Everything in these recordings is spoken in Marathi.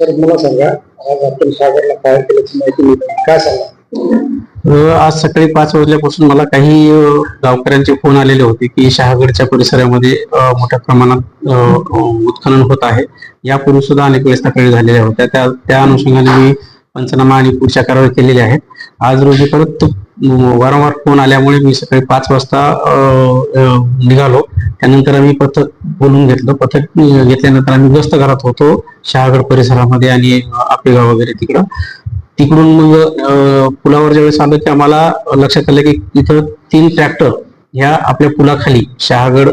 तर मला सांगा आज आपण सागरला फायर केल्याची माहिती मिळते. काय सांगा? आज सकाळी पाच वाजल्यापासून मला काही गावकऱ्यांचे फोन आलेले होते की शहागडच्या परिसरामध्ये मोठ्या प्रमाणात उत्खनन होत आहे. यापूर्वी सुद्धा अनेक वेळेस तक्रारी झालेल्या होत्या. त्या त्या अनुषंगाने मी पंचनामा आणि पुढच्या कारवाई केलेल्या आहेत. आज रोजी परत वारंवार फोन आल्यामुळे मी सकाळी पाच वाजता निघालो. त्यानंतर आम्ही पथक बोलून घेतलं. पथक घेतल्यानंतर आम्ही गस्त घरात होतो. शहागड परिसरामध्ये आणि आपेगाव वगैरे तिकडं. तिकडून मग पुलावर ज्यावेळेस आलं की आम्हाला लक्षात आलं की इथं तीन ट्रॅक्टर ह्या आपल्या पुलाखाली शहागड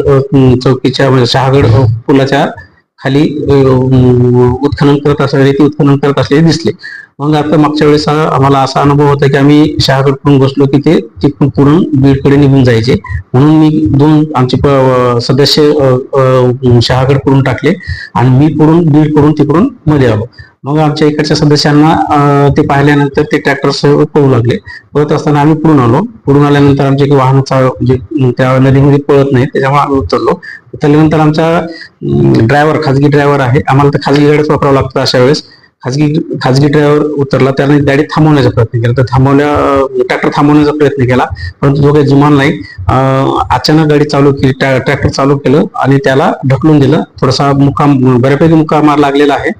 चौकीच्या म्हणजे शहागड पुलाच्या खाली उत्खनन करत असलेले ते उत्खनन करत असलेले दिसले. मग आता मागच्या वेळेस आम्हाला असा अनुभव होता की आम्ही शहागडकडून बसलो की ते तिथून पुढून बीडकडे निघून जायचे. म्हणून मी दोन आमचे प- सदस्य शहाकड करून टाकले आणि मी पुढून बीडकडून तिकडून मध्ये आलो. मग आमच्या इकडच्या सदस्यांना ते पाहिल्यानंतर ते ट्रॅक्टर सह पळू लागले. पळत असताना आम्ही पुढून आलो. पुढून आल्यानंतर आमचे काही वाहन म्हणजे त्या नदीमध्ये पळत नाही त्याच्यामुळे आम्ही उतरलो. उतरल्यानंतर आमचा ड्रायव्हर खाजगी ड्रायव्हर आहे. आम्हाला तर खाजगी गाडीच वापरावं लागतं अशा वेळेस. खाजगी खाजगी ड्रायव्हर उतरला त्याने गाडी थांबवण्याचा प्रयत्न केला. तर थांबवल्या ट्रॅक्टर थांबवण्याचा प्रयत्न केला परंतु जो काही जुमान नाही अचानक गाडी चालू केली ट्रॅक्टर चालू केलं आणि त्याला ढकलून दिलं. थोडासा मुकाम बऱ्यापैकी मुकामार लागलेला आहे.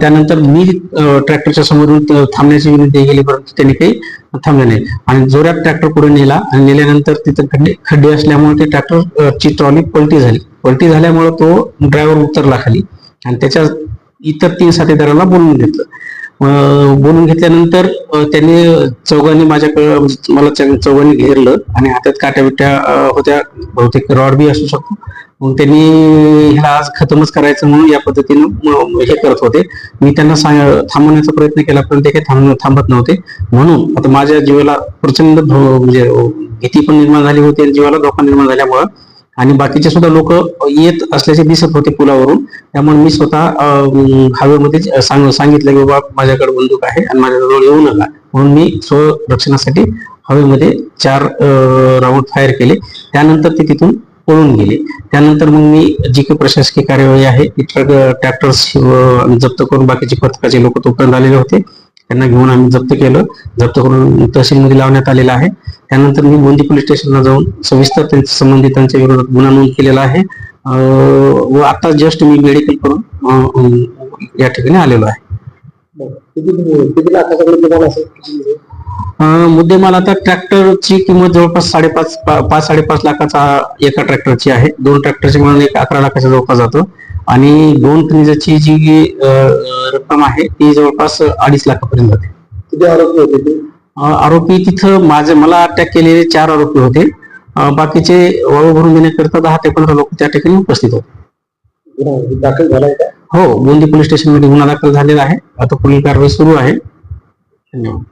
त्यानंतर मी ट्रॅक्टरच्या समोरून थांबण्याची विनंती केली परंतु त्यांनी काही थांबले नाही. आणि जोरात ट्रॅक्टर पुढे नेला आणि नेल्यानंतर तिथं खड्डे खड्डे असल्यामुळे ते ट्रॅक्टर ची ट्रॉली पलटी झाली. पलटी झाल्यामुळे तो ड्रायव्हर उतरला खाली. आणि त्याच्या इतर तीन साथीदारांना बोलवून घेतलं. बोलून घेतल्यानंतर त्यांनी चौघांनी माझ्याकडे मला चौघांनी घेरलं आणि हातात काट्या बिट्या होत्या. बहुतेक रॉड बी असू शकतो. मग त्यांनी ह्याला आज खतमच करायचं म्हणून या पद्धतीनं हे करत होते. मी त्यांना सांग थांबवण्याचा प्रयत्न केला पण ते काही थांब थांबत नव्हते. म्हणून आता माझ्या जीवाला प्रचंड म्हणजे भीती पण निर्माण झाली होती आणि जीवाला धोका निर्माण झाल्यामुळं आणि बाकीचे सुद्धा लोक येत असल्याचे दिसत होते पुलावरून. त्यामुळे मी स्वतः हवेमध्ये सांग सांगितलं की बाबा माझ्याकडे बंदूक आहे आणि माझ्याजवळ येऊ नका. म्हणून मी स्वरक्षणासाठी हवेमध्ये चार राऊंड फायर केले. त्यानंतर ते तिथून पळून गेले. त्यानंतर मग मी जी काही प्रशासकीय कार्यवाही आहे ती ट्रक ट्रॅक्टर्स जप्त करून बाकीचे पथकाचे लोक तोपर्यंत आलेले होते. त्यांना घेऊन आम्ही जप्त केलं. जप्त करून तहसीलमध्ये लावण्यात आलेलं आहे. त्यानंतर मी गोंदी पोलीस स्टेशनला जाऊन सविस्तर त्यांच्या संबंधितांच्या विरोधात गुन्हा नोंद केलेला आहे. व आता जस्ट मी मेडिकल करून या ठिकाणी आलेलो आहे. बरं. किती मुद्देमाल आता ट्रॅक्टरची किंमत जवळपास साडेपाच पा- पाच साडेपाच लाखाचा एका ट्रॅक्टरची आहे. दोन ट्रॅक्टरची म्हणून एक अकरा लाखाच्या जवळपास जातो. आणि दोन खनिजाची जी रक्कम आहे ती जवळपास अडीच लाखापर्यंत जाते. किती आरोपी होते आरोपी तिथं माझे मला अटॅक केलेले चार आरोपी होते. बाकीचे वाळू भरून देण्याकरता दहा ते पंधरा लोक त्या ठिकाणी उपस्थित होते. दाखल झालाय का? हो गोंदी पोलीस स्टेशनमध्ये गुन्हा दाखल झालेला आहे. आता पुढील कारवाई सुरू आहे. धन्यवाद.